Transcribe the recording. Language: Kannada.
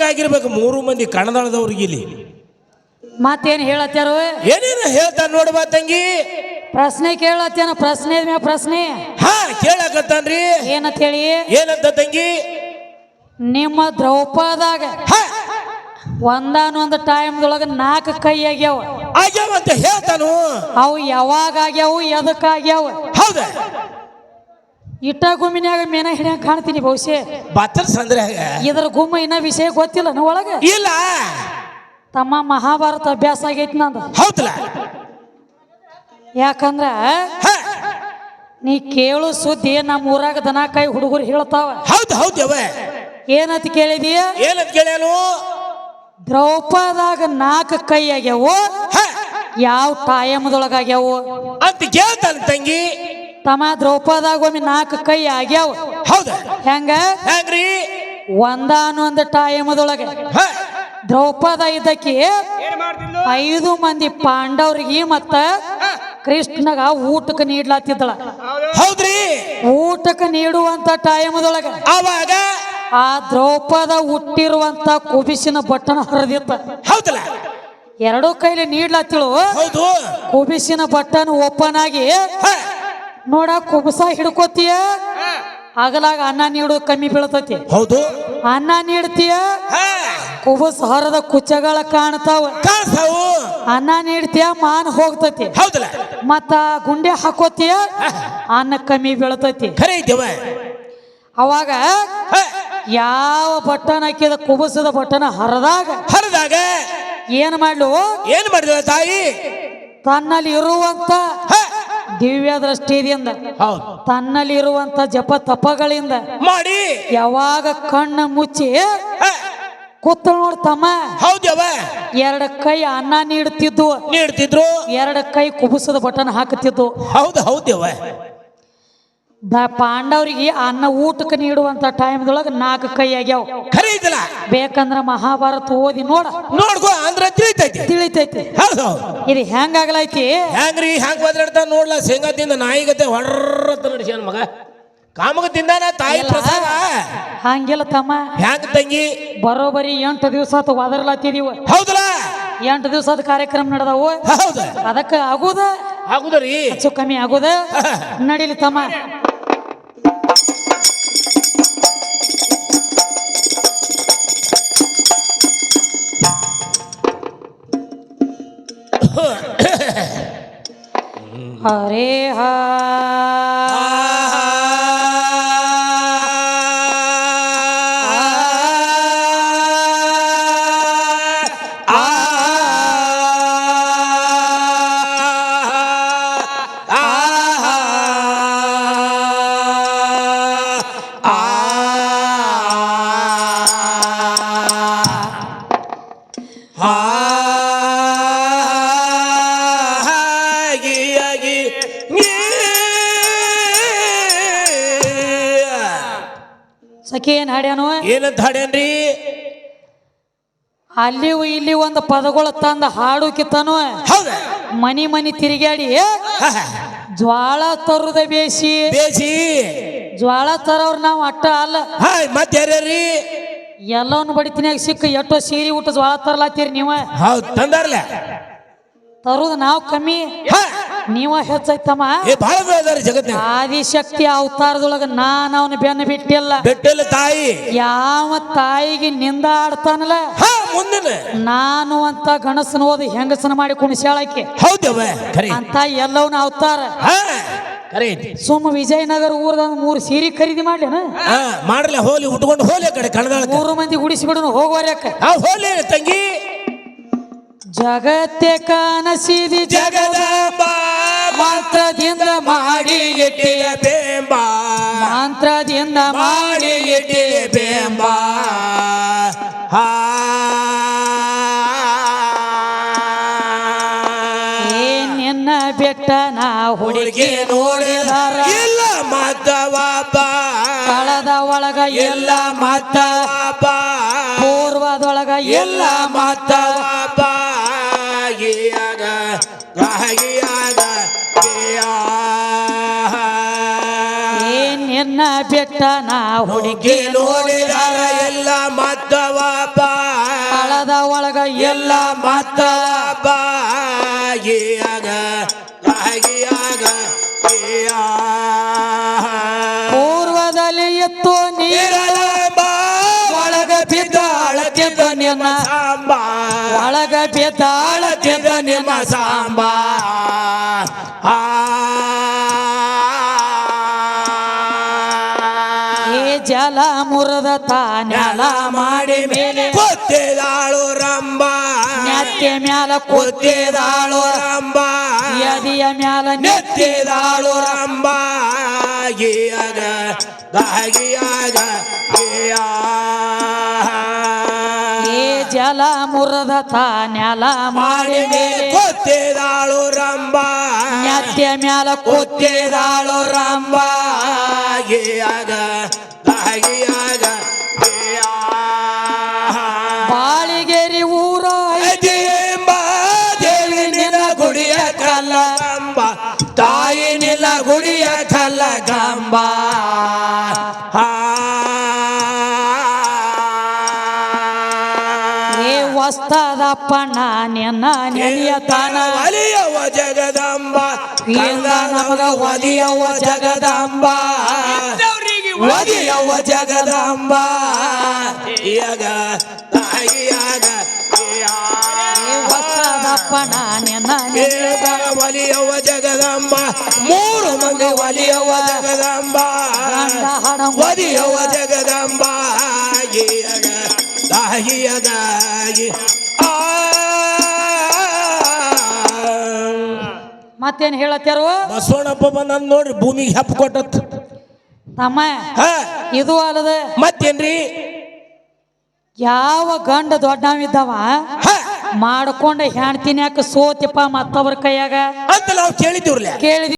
ಆಗಿರ್ಬೇಕು ಮೂರು ಮಂದಿ ಕಣದಾಳದವ್ರಿಗೆ ಇಲ್ಲಿ. ಮತ್ತೇನು ಹೇಳತ್ತಾರು ಏನೇನು ಹೇಳ್ತಾನ ನೋಡುವ ತಂಗಿ. ಪ್ರಶ್ನೆ ಕೇಳತ್ತೇನ ಪ್ರಶ್ನೆ ಪ್ರಶ್ನೆ. ಹಾ ಕೇಳಕತ್ತಾನ್ರಿ ಏನಂತ ಹೇಳಿ? ಏನಂತ ತಂಗಿ? ನಿಮ್ಮ ದ್ರೌಪದಾಗ ಹಾ. ಒಂದಾನೊಂದು ಟೈಮ್ದೊಳಗ ನಾಲ್ಕು ಕೈ ಆಗ್ಯಾವ. ಆಗ್ಯಾವ ಅಂತ ಹೇಳ್ತಾನು. ಅವು ಯಾವಾಗ ಆಗ್ಯಾವು ಎದಕ್ ಆಗ್ಯಾವ? ಹೌದ. ಇಟ್ಟ ಗುಮ್ಮಿನ್ಯಾಗ ಮೇನ ಹಿಡಿಯ ಕಾಣ್ತೀನಿ ಬಹುಶಃ. ಬತ್ತರ್ ಸಂದ್ರೆ ಇದರ ಗುಮ್ಮ ಇನ್ನ ವಿಷಯ ಗೊತ್ತಿಲ್ಲ ನಾ ಒಳಗ. ಇಲ್ಲ. ತಮ್ಮ ಮಹಾಭಾರತ ಅಭ್ಯಾಸ ಆಗೈತಿ ನಂದು. ಹೌದಲ್ಲ ಯಾಕಂದ್ರ ನೀ ಕೇಳು ಸುದ್ದಿ ನಮ್ಮ ಊರಾಗ ದನ ಕೈ ಹುಡುಗರು ಹೇಳ್ತಾವ. ಹೌದು ಹೌದವ ಏನಂತ ಕೇಳಿದೀಯ? ಏನಂತ ಕೇಳಲು ದ್ರೌಪದಾಗ ನಾಲ್ಕು ಕೈ ಆಗ್ಯಾವು. ಯಾವ ಟೈಮ್ದೊಳಗ ಆಗ್ಯಾವು ಅಂತ ಕೇಳ್ತಾನ ತಂಗಿ. ತಮ್ಮ ದ್ರೌಪದಾಗ ಒಮ್ಮೆ ನಾಲ್ಕು ಕೈ ಆಗ್ಯಾವ. ಹೌದ. ಹೆಂಗ? ಹೆಂಗ್ರಿ? ಒಂದಾನೊಂದು ಟೈಮ್ದೊಳಗ ದ್ರೌಪದ ಇದಕ್ಕೆ ಐದು ಮಂದಿ ಪಾಂಡವ್ರಿಗೆ ಮತ್ತ ಕೃಷ್ಣಗ ಊಟಕ್ಕೆ ನೀಡ್ಲಾತಿದ್ದಳ. ಹೌದ್ರಿ. ಊಟಕ್ಕೆ ನೀಡುವಂತ ಟೈಮದೊಳಗೆ ಅವಾಗ ಆ ದ್ರೌಪದ ಹುಟ್ಟಿರುವಂತ ಕುಬಿಸಿನ ಬಟ್ಟನ ಹರಿದಿತ್ತ. ಹೌದಲ್ಲ. ಎರಡೂ ಕೈಲಿ ನೀಡ್ಲಾತಿಳು. ಹೌದು. ಕುಬಿಸಿನ ಬಟ್ಟನ್ ಓಪನ್ ಆಗಿ ಹಾ. ನೋಡ ಕುಬಸ ಹಿಡ್ಕೋತೀಯ? ಆಗಲಾಗ ಅನ್ನ ನೀಡೋದು ಕಮ್ಮಿ ಬೀಳ್ತತಿ. ಹೌದು. ಅನ್ನ ನೀಡ್ತೀಯ? ಹಾ. ಕುಬಸ್ ಹರದ ಕುಚ್ಚಗಳ ಕಾಣ್ತಾವ. ಅನ್ನ ನೀಡ್ತೀಯ ಮಾನ್ ಹೋಗ್ತತಿ. ಮತ್ತ ಗುಂಡೆ ಹಾಕೋತೀಯ? ಅನ್ನ ಕಮ್ಮಿ ಬೀಳ್ತತಿ. ಅವಾಗ ಯಾವ ಬಟನ್ ಹಾಕಿದ ಕುಬಸದ ಬಟನ್ ಹರದಾಗ ಹರದಾಗ ಏನ್ ಮಾಡ್ಲು? ಏನ್ ಮಾಡಿದ ತಾಯಿ? ತನ್ನಲ್ಲಿ ಇರುವಂತ ಹಾ. ದಿವ್ಯ ದೃಷ್ಟಿಯಿಂದ ಹೌದು. ತನ್ನಲ್ಲಿ ಇರುವಂತ ಜಪ ತಪಗಳಿಂದ ಮಾಡಿ. ಯಾವಾಗ ಕಣ್ಣ ಮುಚ್ಚಿ ಕೂತ ನೋಡ್ತಮ್ಮ ಹೌದವ ಎರಡು ಕೈ ಅನ್ನ ನೀಡುತ್ತಿದ್ದು. ನೀಡ್ತಿದ್ರು ಎರಡು ಕೈ ಕುಬುಸದ ಬಟನ್ ಹಾಕುತ್ತಿದ್ದು. ಹೌದು ಹೌದವ ದ ಪಾಂಡವರಿಗೆ ಅನ್ನ ಊಟಕ್ಕೆ ನೀಡುವಂತ ಟೈಮ್ದೊಳಗೆ ನಾಲ್ಕು ಕೈ ಆಗ್ಯಾವ. ಖರೀದಿಲ್ಲ. ಬೇಕಂದ್ರ ಮಹಾಭಾರತ ಓದಿ ನೋಡ. ನೋಡ್ಕೋ ಅಂದ್ರ ತಿಳಿತೈತಿ. ತಿಳಿತೈತಿ. ಹೌದು ಇದು ಹೆಂಗಾಗ್ಲೈತಿ ಹೆಂಗ್ರಿ ಹೆಂಗ್ ಬದ್ರಾಡ್ತಾ ನೋಡ್ಲ? ಶೇಂಗಾ ತಿಂದ ನಾಯಿಗತೆ ಹೊರ್ರತ್ತ ನಡಿಸ್ಯಾನ ಮಗ. ಕಾಮಗ ತಿಂದಾನ ತಾಯಿ. ಪ್ರಸಾದ? ಹಂಗಿಲ್ಲ ತಮ್ಮ? ಹ್ಯಾಂಗ ತಂಗಿ? ಬರೋಬರಿ ಎಂಟು ದಿವಸ ಒದರ್ಲಾತಿದೀವ ಹೌದಲ್ಲ? ಎಂಟು ದಿವಸದ ಕಾರ್ಯಕ್ರಮ ನಡೆದವು. ಹೌದ. ಅದಕ್ಕೆ ಆಗುದ? ಆಗುದ್ರಿ ಹೆಚ್ಚು ಕಮ್ಮಿ ಆಗುದ? ನಡೀಲಿ ತಮ್ಮ. ಹರೇ ಹಾ ಸಖಿ ಏನ್ ಹಾಡ್ಯಾನು? ಏನಂತ ಹಾಡ್ಯಾನ್ರಿ? ಅಲ್ಲಿ ಇಲ್ಲಿ ಒಂದು ಪದಗಳು ತಂದ ಹಾಡು ಕಿತ್ತನು ಮನಿ ಮನಿ ತಿರುಗಾಡಿ ಜ್ವಾಳ ತರುದ ಬೇಸಿ ಬೇಸಿ ಜ್ವಾಳ ತರವ್ರ ನಾವು ಅಟ್ಟ ಅಲ್ಲ. ಹಾಯ್ ಮತ್ತೆ ಬಡಿತೀನಿ ಎಲ್ಲವನ್ನ ಬಡಿತಿನ್ಯಾಗ ಸಿಕ್ಕ ಎಷ್ಟೋ ಸೀರಿ ಊಟ ಜ್ವಾಳ ತರಲಾತೀರಿ ನೀವ. ಹೌದ್ ತಂದಾರ್ಲ. ತರುದ ನಾವು ಕಮ್ಮಿ. ಹಾ ನೀವ ಹೆಚ್ಚೈತಮ್ಮ ಏ ಬಹಳ ಜಗತ್ತಿನ ಆದಿಶಕ್ತಿ ಅವತಾರದೊಳಗ ನಾನು ಅವನ ಬೆನ್ನ ಬಿಟ್ಟಿಲ್ಲ. ಬೆಟ್ಟೆಲ್ಲ ತಾಯಿ. ಯಾವ ತಾಯಿಗೆ ನಿಂದ ಆಡ್ತಾನಲ್ಲ? ಹಾ ಮುಂದಿನ. ನಾನು ಅಂತ ಗಣಸನ ಓದಿ ಹೆಂಗಸನ ಮಾಡಿ ಕುಣಿಸ್ಯಾಳಕ್ಕೆ. ಹೌದವ ಖರೆ ಅಂತ ಎಲ್ಲವನ್ನ ಅವತಾರ. ಹಾ. ಖರೆ ಐತಿ ಸುಮ್ಮ ವಿಜಯನಗರ ಊರದ ಮೂರು ಸೀರೆ ಖರೀದಿ ಮಾಡ್ಲೇನ? ಹಾ ಮಾಡ್ಲ ಹೋಲಿ ಉಟ್ಕೊಂಡು ಹೋಲಿ ಆ ಕಡೆ ಕಳೆದ ಮೂರು ಮಂದಿ ಗುಡಿಸಿಬಿಡನು ಹೋಗುವರ್ಯಾಕ? ಹಾ ಹೋಲಿ ತಂಗಿ. ಜಗತ್ತೆ ಕಾನಸಿದಿ ಜಗದ ಜಗದ ಮಂತ್ರದಿಂದ ಮಾಡಿ ಇಟ್ಟಿಯ ಬೇಂಬ. ಮಂತ್ರದಿಂದ ಮಾಡಿ ಇಟ್ಟಿಯ ಬೇಂಬ. ಹಾ. ನಿನ್ನ ಬೆಟ್ಟ ನಾ ಹುಡುಗಿ ನೋಡಿದಾರ? ಇಲ್ಲ ಮದ್ದವಾಪ ಬಾ ಕಳದ ಒಳಗ ಎಲ್ಲ ಬಾ ಪೂರ್ವದೊಳಗ ಎಲ್ಲ ಎಲ್ಲ ಮತ್ತವ ನಿನ್ನ ಬೆಟ್ಟ ನಾ ಹುಡುಗಿ ನೋಡಿದಾರ ಎಲ್ಲ ಮತ್ತವ ಹಳದ ಒಳಗ ಎಲ್ಲ ಮತ್ತವ ಬಾಗಿಯಾಗ ಬಾಗಿಯಾಗ ಪೂರ್ವದಲ್ಲಿ ಎತ್ತು ನೀರ ಜಲ ಮುರದ ತಾನೆಲ ಮಾಡಿ ಮೇಲೆ ಕೊತ್ತಿದಾಳು ರಂಬ ನೆತ್ತೆ ಮ್ಯಾಲ ಕೊತ್ತಿದಾಳು ರಂಬ ಎದಿಯ ಮ್ಯಾಲ ನೆತ್ತಿದಾಳು ರಂಬ ಗೀಯಗ ದಾಗಿಯಾಗ ಗೀಯ ಈ ಜಲ ಮುರದ ತಾನೆಲ ಮಾಡಿ ಮೇಲೆ ಕೊತ್ತಿದಾಳು ರಂಬ ನೆತ್ಯ ಮ್ಯಾಲ ಕೊತ್ತಿದಾಳು ರಂಬ ಗೀಯಗ ಗಾಗಿಯಾಗ ಬಾಳಿಗೆರಿ ಊರ ದೇವಿ ನಿನ್ನ ಗುಡಿಯ ಕಲ್ಲ ಕಂಬ ತಾಯಿ ನಿನ್ನ ಗುಡಿಯ ಕಲ್ಲ ಕಂಬ ಏ ವಸ್ತದಪ್ಪಣ್ಣ ನಿನ್ನ ನೆನೆಯ ತಾನ ಒಲಿಯವ ಜಗದಂಬ. ನಮಗ ಒಲಿಯವ ಜಗದಂಬ. ಒದಿಯವ ಜಗದಾಂಬ ಯಗ ತಾಯಿಯಾಗ ಒಲಿಯವ ಜಗದಾಂಬ ಮೂರು ಮಂದಿ ಒಲಿಯವ ಜಗದಾಂಬ ಒಲಿಯವ ಜಗದಂಬ ಗೀಯಗ ತಾಯಿಯದಾಗಿ ಮತ್ತೇನ್ ಹೇಳತ್ತಾರೋ ಬಸವಣ್ಣಪ್ಪ ಬಂದ ನೋಡ್ರಿ ಭೂಮಿಗೆ ಹೆಪ್ಪ ಕೊಟ್ಟತ್. ತಮ್ಮ. ಇದು ಅಲ್ಲದೆ ಮತ್ತೇನ್ರಿ? ಯಾವ ಗಂಡ ದೊಡ್ಡವಿದ್ದವ ಮಾಡ್ಕೊಂಡ ಹೆಣ್ತಿನ್ಯಾಕ ಸೋತಿಪ್ಪ ಮತ್ತೊಬ್ರ ಕೈಯಾಗ? ಅಂತ ನಾವು ಕೇಳಿದ್ದೀವ್ರಲ್ಲ? ಕೇಳಿದ್ವಿ